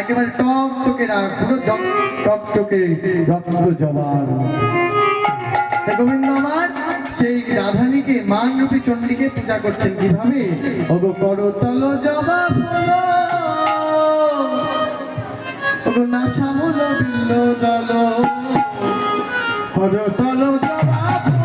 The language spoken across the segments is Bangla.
একেবারে টক টকে টক, টকে রক্ত জবান। গোবিন্দ সেই রাধানীকে মান রূপী চণ্ডীকে পূজা করছেন কীভাবে? ওগো করতল জবাব হলো। ওগো না শ্যামল বিল্ল দল। করতল জবাব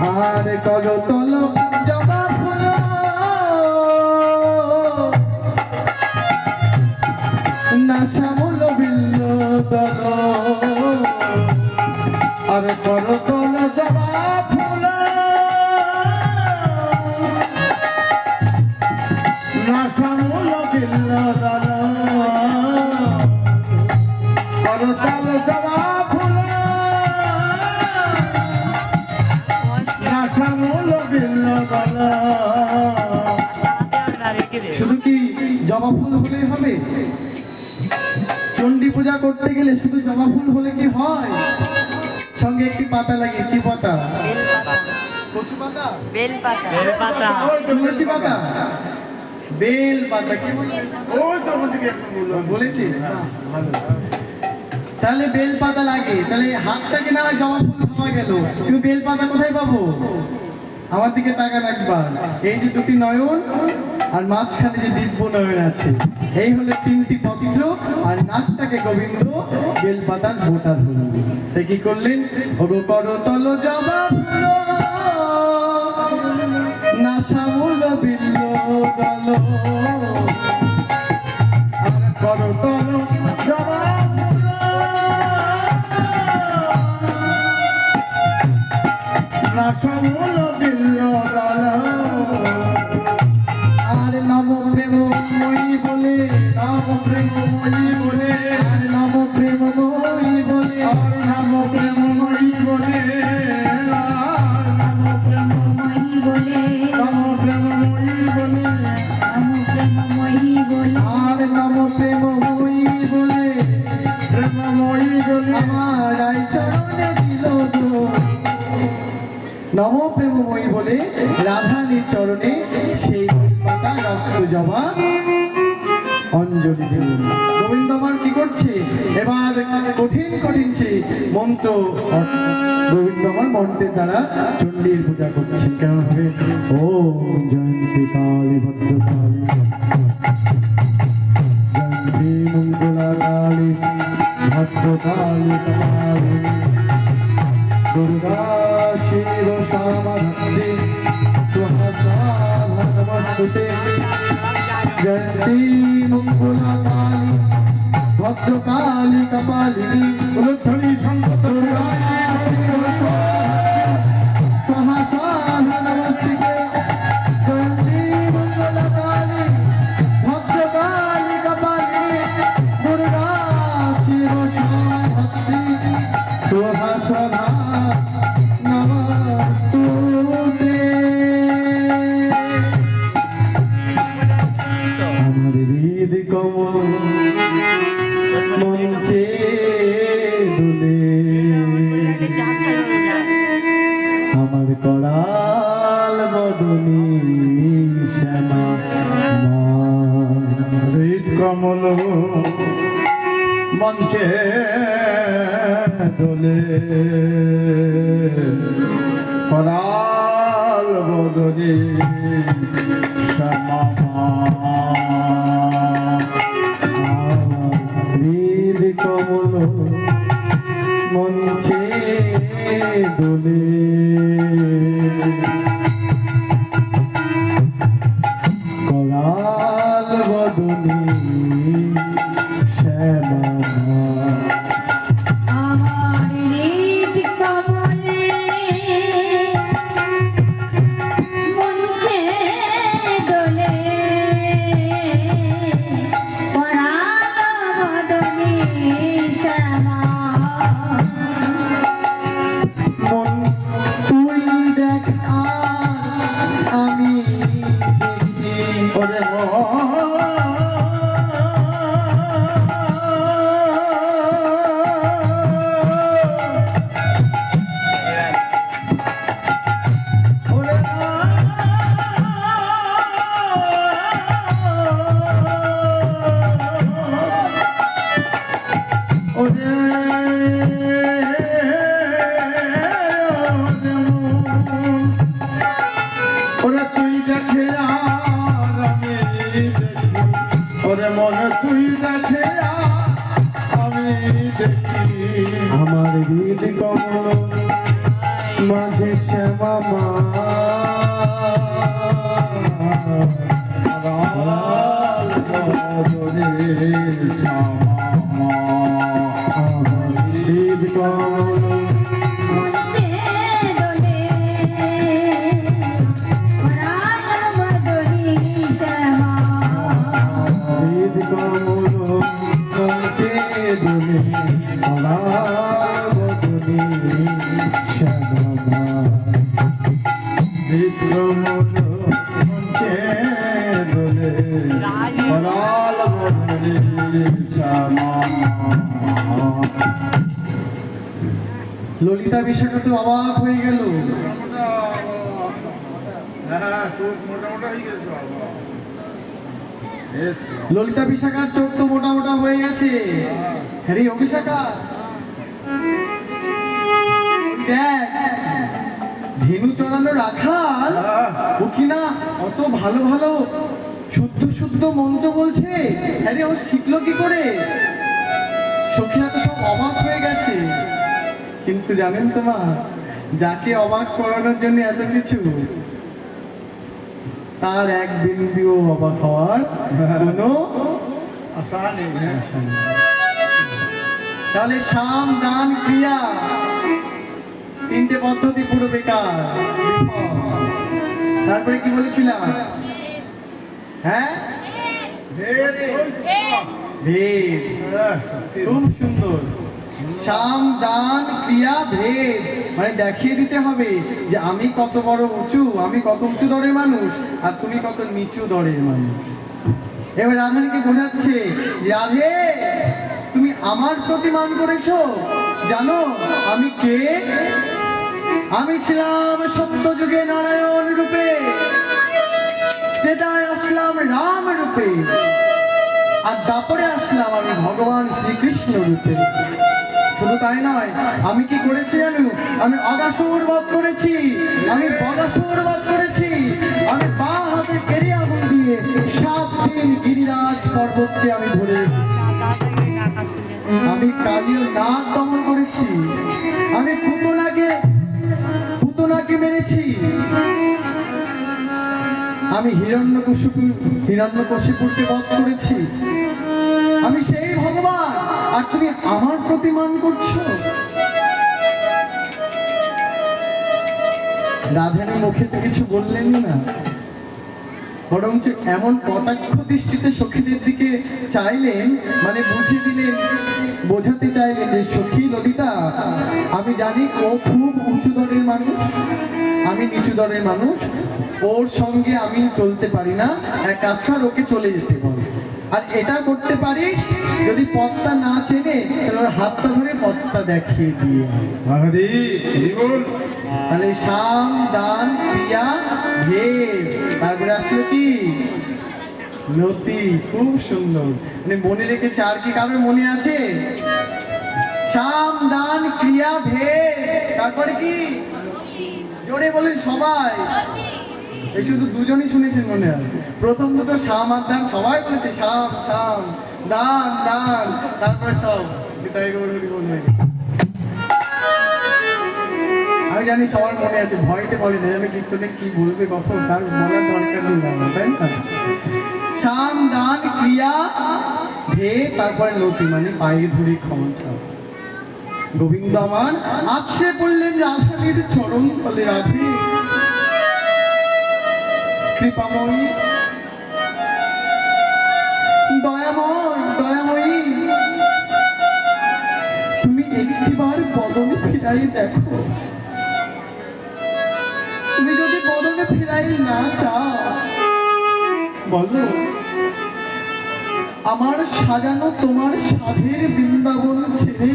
বিল্ল দল তল জবা ফুল। না শ্যামল বিল্ল আর পাতা বেলপাতা। পাতা বেল পাতা কি ওই তো। বলেছি। তাহলে বেল পাতা লাগে। তাহলে হাতটাকে না হয় জবা ফুল পাওয়া গেল? কিন্তু বেল পাতা কোথায় পাবো? আমার দিকে তাকান একবার। এই যে দুটি নয়ন আর মাঝখানে যে দিব্য নয়ন আছে। এই হলো তিনটি পত্র আর নাকটাকে গোবিন্দ বেলপাতার মোটা ধরল তাই কি করলেন? করতল জবা ফুল শ্যামল বিল্ল দল বলে রাধানীর চরণে সেই পাতা রক্ত জবা। অঞ্জলি দিল গোবিন্দ আমার কি করছে? এবার কঠিন কঠিন সেই মন্ত্র গোবিন্দ আমার মন্ত্রের দ্বারা চণ্ডীর পূজা করছে। কেন হবে? ও জয়ন্তী কালী ভদ্রকালী জয়ন্তী মঙ্গলা কালী ভদ্রকালী। কালী দুর্গা ভক্তি সুহসা ভগবস্তুতে জয়ন্তী মঙ্গলাকালী ভদ্রকালী কপালিনী উলুধ্বনি সংগত দোলে Oh, yeah. ললিতা বিশাখা তো অবাক হয়ে গেল। ললিতা বিশাখার চোখ তো মোটা মোটা হয়ে গেছে। রে অভিশাখা দেখ ধেনু চড়ানো রাখাল। ও কিনা অত ভালো ভালো শুদ্ধ শুদ্ধ মন্ত্র বলছে। আরে ও শিখলো কি করে? সখীরা তো সব অবাক হয়ে গেছে। কিন্তু জানেন তো মা যাকে অবাক করানোর জন্য এত কিছু তার এক বিন্দুও অবাক হওয়ার কোনো আশা নেই। তাহলে সাম, দান, ক্রিয়া। তিনটে পদ্ধতি পুরো বেকার তারপরে কি বলেছিলাম? হ্যাঁ। খুব সুন্দর। সাম, দান, ক্রিয়া, ভেদ। মানে দেখিয়ে দিতে হবে যে আমি কত বড় উঁচু, আমি কত উঁচু দরের মানুষ, আর তুমি কত নিচু দরের মানুষ। এবার রাধানীকে বোঝাচ্ছে, রাধে! আমার প্রতি মান করেছ? জানো, আমি কে? আমি ছিলাম সত্য যুগে নারায়ণ রূপে। তেতায় আসলাম রাম রূপে। আর তারপরে আসলাম আমি ভগবান শ্রীকৃষ্ণ রূপে। শুধু তাই নয়, আমি কি করেছি জানো? আমি অগাসুর বধ করেছি। আমি বগাসুর বধ করেছি। আমি বা হাতে আগুন দিয়ে সাত দিন গিরিরাজ পর্বতকে আমি ধরে রেখেছি। আমি কালীয় নাগ দমন করেছি। আমি পুতনাকে পুতনাকে মেরেছি। আমি হিরণ্যকশিপু, হিরণ্যকশিপুরকে বধ করেছি। আমি সেই ভগবান। আর তুমি আমার প্রতিমান করছ? রাধারানী মুখে তো কিছু বললেন না। বরঞ্চ এমন কটাক্ষ দৃষ্টিতে সখীদের দিকে চাইলেন মানে বুঝিয়ে দিলেন, বোঝাতে চাইলেন যে, সখী ললিতা, আমি জানি ও খুব উঁচু দরের মানুষ, আমি নিচু দরের মানুষ, ওর সঙ্গে আমি চলতে পারি না, এক কাজ কর ওকে চলে যেতে বল আর এটা করতে পারিস, যদি পথটা না চেনে, তাহলে হাতটা ধরে পথটা দেখিয়ে দিয়ে তাহলে সাম দান, ক্রিয়া ভেদ তারপরে আসলো কি? নতি খুব সুন্দর। মানে মনে রেখেছে, আর কি কারোর মনে আছে? সাম দান, ক্রিয়া ভেদ তারপরে কি? জোরে বলেন সবাই। এই শুধু দুজনই শুনেছেন মনে হয়। প্রথম দুটো সাম আর দান সবাই বলেছে সাম সাম দান দান, তারপরে সব। নিতাই জানি সবার মনে আছে ভয়তে বলে না আমি কীর্তনে কি বলবে কখন তার বলার দরকার নেই আমার, তাই না? সাম দান ক্রিয়া ভে তারপরে নতি মানে পায়ে ধরে ক্ষমা চাও। গোবিন্দ আমার আছড়ে পড়লেন রাধানীর চরণ ফলে রাধে। কৃপাময়ী দয়াময় দয়াময়ী তুমি একটিবার বদন ফিরাই দেখো। ফিরাই না চাও। বলো, আমার সাজানো তোমার সাধের বৃন্দাবন ছেড়ে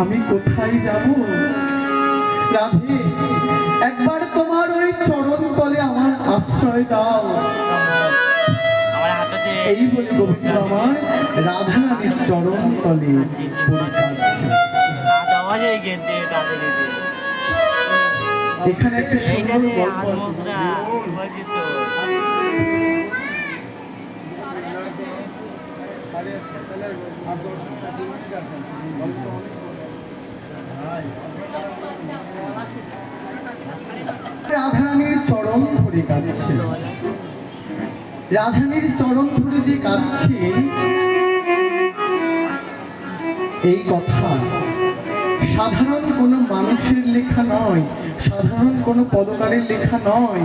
আমি কোথায় যাব? রাধে, একবার তোমার ওই চরণ তলে আমার আশ্রয় দাও। এই বলে গোবিন্দ আমার রাধা রানীর চরণ তলে পড়ে এখানে একটা সুন্দর গল্প রাধারানীর চরণ ধরে কাঁদছে রাধারানীর চরণ ধরে যে কাঁদছে এই কথা সাধারণ কোনো মানুষের লেখা নয়, সাধারণ কোনো পদকারের লেখা নয়।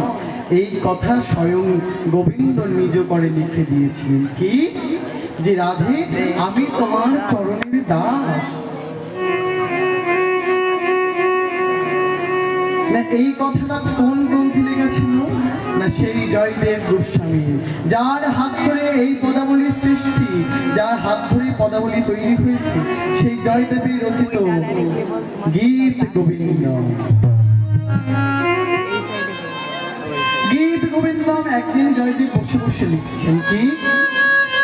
এই কথা স্বয়ং গোবিন্দ নিজ করে লিখে দিয়েছিলেন। কি? যে রাধে, আমি তোমার চরণের দাস। না, এই কথাটা কোন গ্রন্থে লেখা ছিল? না, সেই জয়দেব গোস্বামী। যার হাত ধরে এই পদাবলীর পদাবলী তৈরি হয়েছে, সেই জয়দেবের রচিত গীত গোবিন্দ। গীত গোবিন্দম একদিন জয়দেব বসে বসে লিখছেন কি?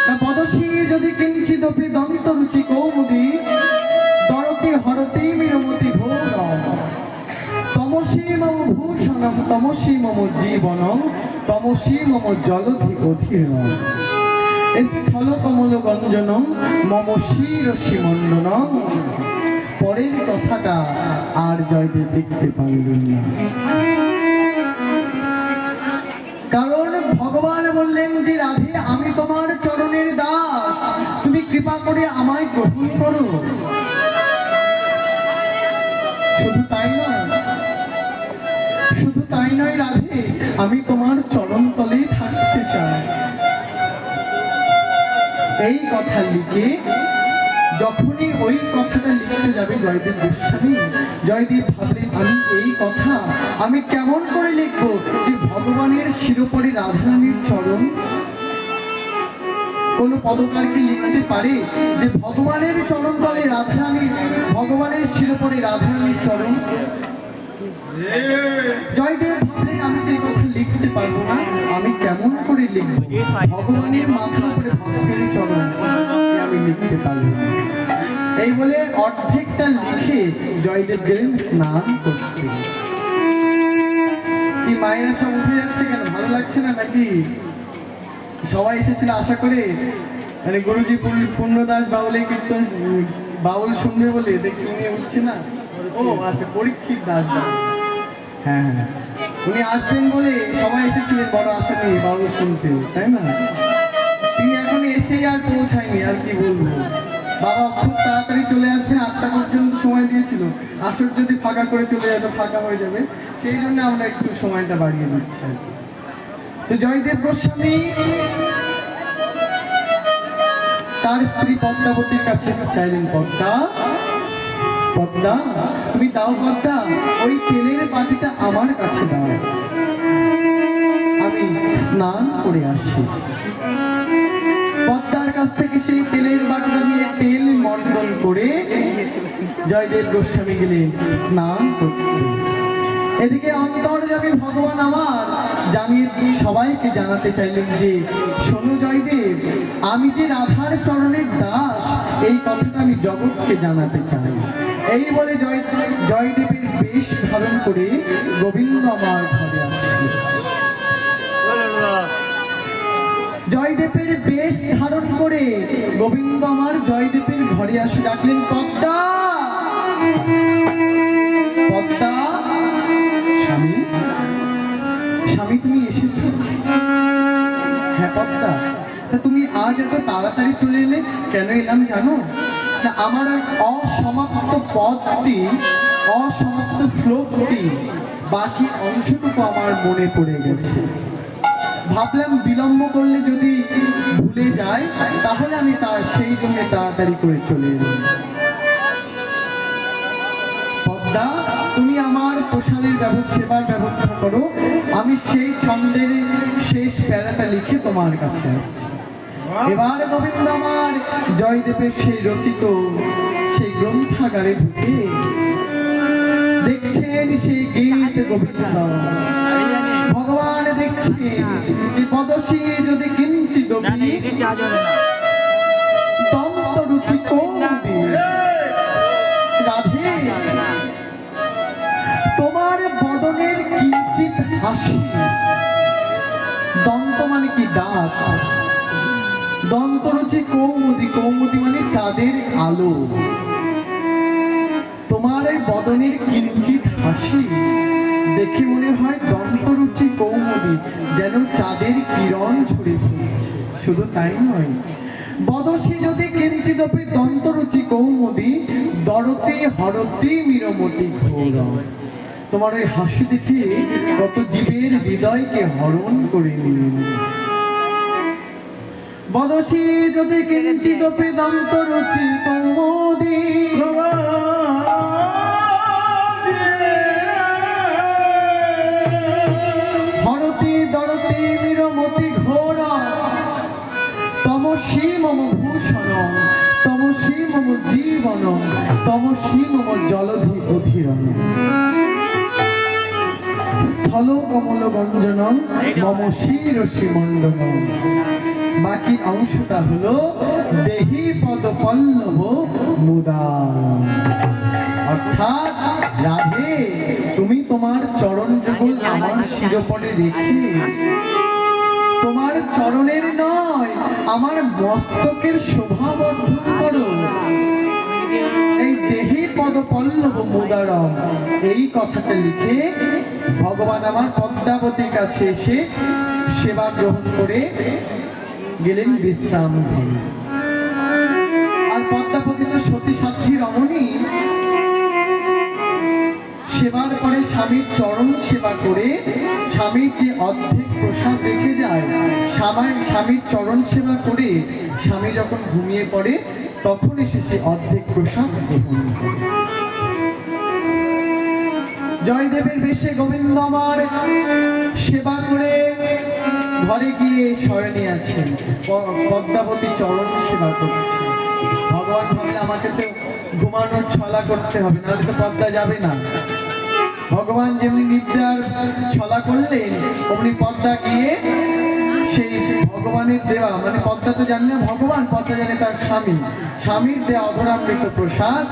না যদি দন্ত রুচি কৌমুদি, দরতি হরতি মিরমতি তমসী মম ভূষণম, তমসী মম জীবনম, তমসী মম জলধি অধীর্ণম মম পরের কথাটা আর জয়দেব দেখতে পারলেন না। কারণ ভগবান বললেন যে, রাধে, আমি তোমার চরণের দাস। তুমি কৃপা করে আমায় গ্রহণ করো। শুধু তাই নয়, শুধু তাই নয় রাধে, আমি তোমার চরণ তলেই এই কথা লিখে যখনই ওই কথাটা লিখতে যাবে জয়দেব গোস্বামী জয়দেব ভাবলেন আমি এই কথা, আমি কেমন করে লিখব যে ভগবানের শিরোপরে রাধারানীর চরণ? কোন পদকার কি লিখতে পারে যে ভগবানের চরণ তলে রাধারানীর ভগবানের শিরোপরে রাধারানীর চরণ? জয়দেব ভাবলেন আমি তো এই কথা লিখতে পারব না, আমি কেমন করে লিখব? ভগবানের মাথার আমি লিখতে না। এই বলে অর্ধেকটা লিখে জয়দেব গেলেন স্নান করতে। কি মায়েরা সব উঠে যাচ্ছে কেন? ভালো লাগছে না নাকি? সবাই এসেছিল আশা করে। মানে গুরুজি পূর্ণ- পূর্ণদাস বাউলের কীর্তন বাউল শুনবে বলে দেখছি উনি উঠছে না। ও আচ্ছা পরীক্ষিত দাস বাউল। হ্যাঁ হ্যাঁ। উনি আসবেন বলে সবাই এসেছিলেন বড় আশা নিয়ে বাউল শুনতে তাই না? এসেই আর পৌঁছায়নি, আর কি বলব? বাবা খুব তাড়াতাড়ি চলে আসবেন আটটা পর্যন্ত সময় দিয়েছিল। আসর যদি ফাঁকা করে চলে যেত ফাঁকা হয়ে যাবে। সেই জন্য আমরা একটু সময়টা বাড়িয়ে দিচ্ছি আর কি। তো জয়দেব গোস্বামী তার স্ত্রী পদ্মাবতীর কাছে চাইলেন, পদ্মা পদ্মা, তুমি দাও পদ্মা, ওই তেলের বাটিটা আমার কাছে দাও। আমি স্নান করে আসি। করে। জয়দেব গোস্বামী গেলেন স্নান করতে। এদিকে অন্তর্যামী ভগবান আমার জানিয়ে সবাইকে জানাতে চাইলেন যে, শোনো জয়দেব, আমি যে রাধার চরণের দাস, এই কথাটা আমি জগৎকে জানাতে চাই। এই বলে জয়, জয়দেবের বেশ ধারণ করে গোবিন্দ আমার ঘরে আসলো জয়দেবের বেশ ধারণ করে গোবিন্দ আমার জয়দেবের ঘরে আসে ডাকলেন, পদ্মা! পদ্মা, স্বামী স্বামী, তুমি এসেছ? হ্যাঁ পদ্মা। তা তুমি আজ এত তাড়াতাড়ি চলে এলে কেন এলাম জানো? না আমার ওই অসমাপ্ত পদটি অসমাপ্ত শ্লোকটি, বাকি অংশটুকু আমার মনে পড়ে গেছে। ভাবলাম বিলম্ব করলে যদি ভুলে যায় তাহলে আমি তার সেই জন্য তাড়াতাড়ি করে চলে এলাম পদ্মা তুমি আমার প্রসাদের ব্যবস্থা সেবার ব্যবস্থা করো। আমি সেই ছন্দের শেষ প্যারাটা লিখে তোমার কাছে আসছি। এবার গোবিন্দ আমার জয়দেবের সেই রচিত সেই গ্রন্থাগারে ঢুকে দেখছেন সেই গীত গোবিন্দ ভগবান দেখছি বিপদসী যদি কিঞ্চিত দন্ত রাধে তোমার বদনের কিঞ্চিত হাসি। দন্ত মানে কি দাঁত দন্ত রুচি কৌমুদি কৌমুদি মানে চাঁদের আলো। তোমার বদনের কিঞ্চিত হাসি। দেখে মনে হয় দন্তরুচি কৌমুদি যেন চাঁদের কিরণ ঝরে পড়ছে শুধু তাই নয়, বদসী যদি কিঞ্চিদপি দন্তরুচি কৌমুদি দরতে হরতে মিরমতি তোমার ওই হাসি দেখে কত জীবের হৃদয়কে হরণ করে নিলেন। বদসী যদি কিঞ্চিদপি দন্তরুচি কৌমুদি তমসী মম ভূষণ তমসী মম জীবন তমসী মম জলধি অধীরণ স্থল কমল গঞ্জন মম শিরসি মণ্ডল বাকি অংশটা হলো দেহি পদ পল্লব মুদা। অর্থাৎ রাধে, তুমি তোমার চরণ যুগল আমার শিরপটে রেখে তোমার চরণের নয়, আমার মস্তকের শোভা বর্ধন করো। এই দেহি পদ পল্লব মুদারম, এই কথাটা লিখে ভগবান আমার পদ্মাবতীর কাছে এসে সেবা গ্রহণ করে গেলেন বিশ্রাম আর পদ্মাবতী তো সতী সাক্ষী রমণী সেবার পরে স্বামীর চরণ সেবা করে স্বামীর যে অর্ধেক প্রসাদ রেখে যায় স্বামীর স্বামীর চরণ সেবা করে স্বামী যখন ঘুমিয়ে পড়ে, তখন এসে সে অর্ধেক প্রসাদ গ্রহণ করে। জয়দেবের বেশে গোবিন্দ আমার সেবা করে ঘরে গিয়ে শয়নে আছেন পদ্মাবতী চরণ সেবা করছে ভগবান ভাবলে আমাকে তো ঘুমানোর ছলা করতে হবে, নাহলে তো পদ্মা যাবে না। ভগবান যেমনি নিদ্রার ছলা করলেন, অমনি পদ্মা গিয়ে সেই ভগবানের দেওয়া মানে পদ্মা তো জানে না, ভগবান, পদ্মা জানে তার স্বামী। স্বামীর দেওয়া অধরামৃত প্রসাদ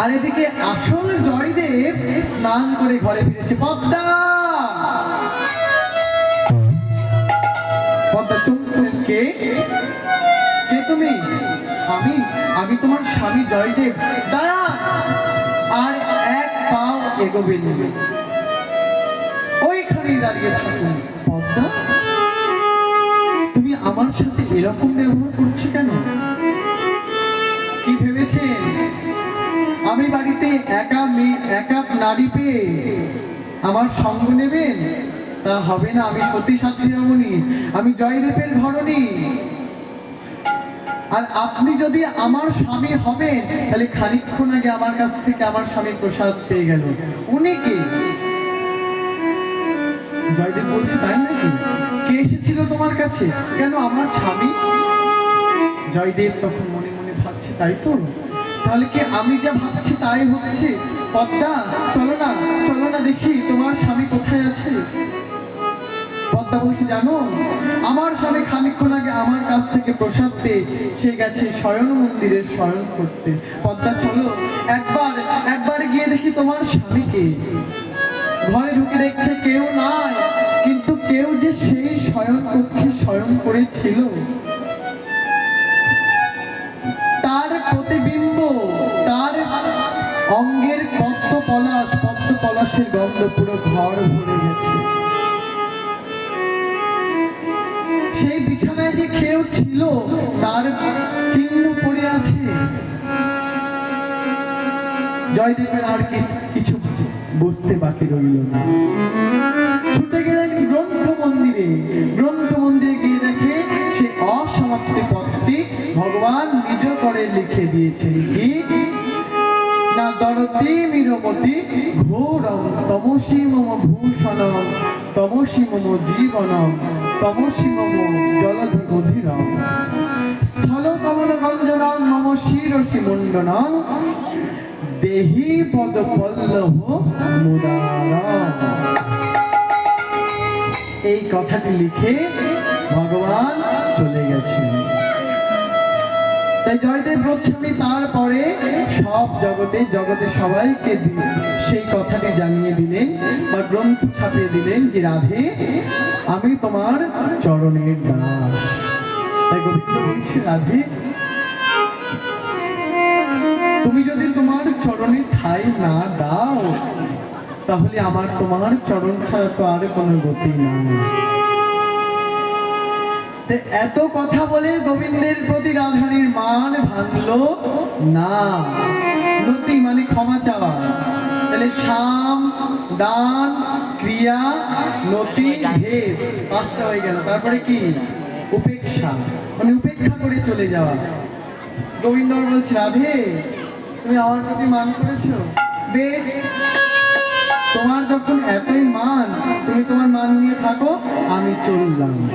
আর এদিকে আসল জয়দেব স্নান করে ঘরে ফিরেছে। পদ্মা! পদ্মা চুমকে কে? তুমি? আমি আমি তোমার স্বামী জয়দেব। দাঁড়া আর এক পাও এগোবে নেবে ওইখানেই দাঁড়িয়ে থাকুন পদ্মা, তুমি আমার সাথে এরকম ব্যবহার করছ কেন? কি ভেবেছেন আমি বাড়িতে একা মেয়ে, একা নারী পেয়ে আমার সঙ্গ নেবেন? তা হবে না, আমি সতী সাথী রমণী আমি জয়দেবের ধরনী আর আপনি যদি আমার স্বামী হবেন, তাহলে খানিকক্ষণ আগে আমার কাছ থেকে আমার স্বামী প্রসাদ পেয়ে গেল উনি কে? জয়দেব বলছে, তাই নাকি? কে এসেছিল তোমার কাছে? কেন আমার স্বামী? জয়দেব তখন মনে মনে ভাবছে, তাই তো? তাহলে কি আমি যা ভাবছি তাই হচ্ছে? পদ্মা, চলো না চলো না দেখি তোমার স্বামী কোথায় আছে। পদ্মা বলছে, জানো? আমার স্বামী খানিকক্ষণ আগে আমার কাছ থেকে প্রসাদ পেয়ে সে গেছে শয়ন মন্দিরে শয়ন করতে। পদ্মা, চলো, একবার একবার গিয়ে দেখি তোমার স্বামীকে। ঘরে ঢুকে দেখছে কেউ নাই, কিন্তু কেউ যে সেই শয়ন কক্ষে শয়ন করেছিল। তার প্রতিবিম্ব, তার অঙ্গের পদ্ম পলাশ পদ্ম পলাশের গন্ধ পুরো ঘর ভরে গেছে। কেউ ছিল, তার চিহ্ন পড়ে আছে। জয়দেবের আর কিছু বুঝতে বাকি রইল না। ছুটে গেলেন গ্রন্থ মন্দিরে গ্রন্থ মন্দিরে গিয়ে দেখে সে অসমাপ্তি পথটি ভগবান নিজ করে লিখে দিয়েছেন কি? না দরতি মিরমতি ঘোরম, তমসি মম ভূষণম, তমসি মম জীবনম। এই কথাটি লিখে ভগবান চলে গেছেন। তাই জয়দেব গোস্বামী তারপরে সব জগতে জগতে সবাইকে দি- সেই কথাটি জানিয়ে দিলেন বা গ্রন্থ ছাপিয়ে দিলেন যে রাধে, আমি তোমার চরণের দাস। তাই গোবিন্দ বলছে রাধে। তুমি যদি তোমার চরণে ঠাই না দাও, তাহলে আমার তোমার চরণ ছাড়া তো আর কোনো গতি নাই। এত কথা বলে গোবিন্দের প্রতি রাধারীর মান ভাঙলো না। মানে ক্ষমা চাওয়া। তাহলে শাম, দান, ক্রিয়া, নতি, ভেদ। পাঁচটা হয়ে গেল। তারপরে কি? উপেক্ষা। মানে উপেক্ষা করে চলে যাওয়া। গোবিন্দ বলছে, রাধে, তুমি আমার প্রতি মান করেছ? বেশ। তোমার যখন এতই মান, তুমি তোমার মান নিয়ে থাকো, আমি চললাম।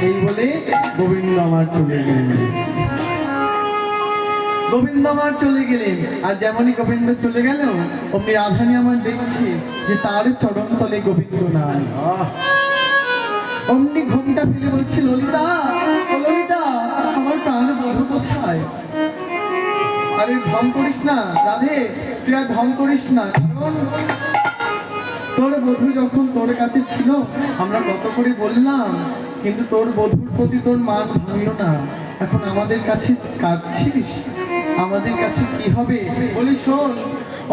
এই বলে গোবিন্দ আমার চলে গেলেন। গোবিন্দ আমার চলে গেলেন আর যেমনই গোবিন্দ চলে গেল, অমনি রাধানী আমার দেখছি যে তার চরণ তলে গোবিন্দ নাই! অমনি ঘুমটা ফেলে বলছি, ললিতা ললিতা, আমার প্রাণ বধু কোথায়? আরে ঢং করিস না, রাধে, তুই আর ঢং করিস না, কারণ তোর বধূ যখন তোর কাছে ছিল, আমরা কত করে বললাম, কিন্তু তোর বধূর প্রতি তোর মান ভাঙলো না। এখন আমাদের কাছে কাঁদছিস? আমাদের কাছে কি হবে? বলি, শোন।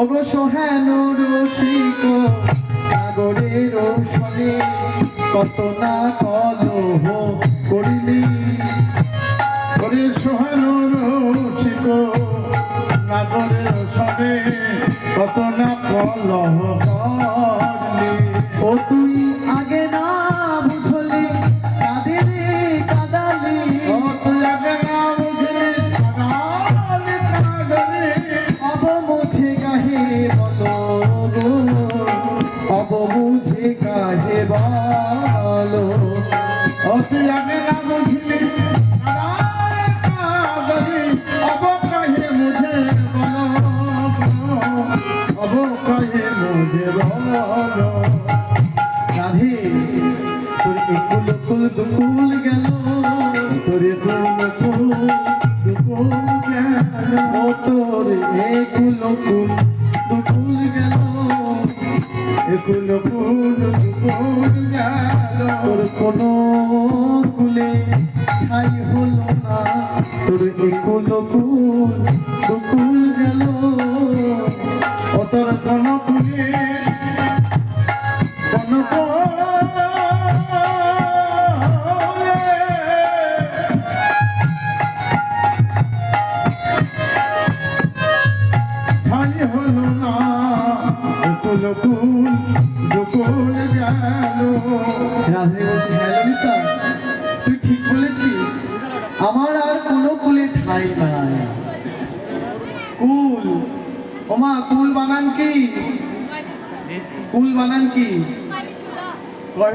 ওগো সোহেন রসিক, সাগরের রোশনে কত না কলহ করিলি। ওরে সোহানো রসিক নাগরের সবে কত না কলহ করলি। ও তুই কাহে মুঝে বলো রাধে তোর একুল কুল দুকুল গেল তোরে কোন কোন গেল। তোর একুল কুল কুল গেল তোর কোনো কুলে ঠাই হলো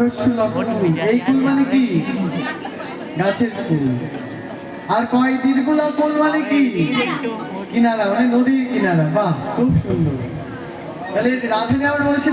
এই ফুল মানে কি? গাছের ফুল। আর কয় দীর্ঘলা ফুল মানে কি? কিনারা মানে নদীর কিনারা। বাহ, খুব সুন্দর। তাহলে রাধুনি আবার বলছে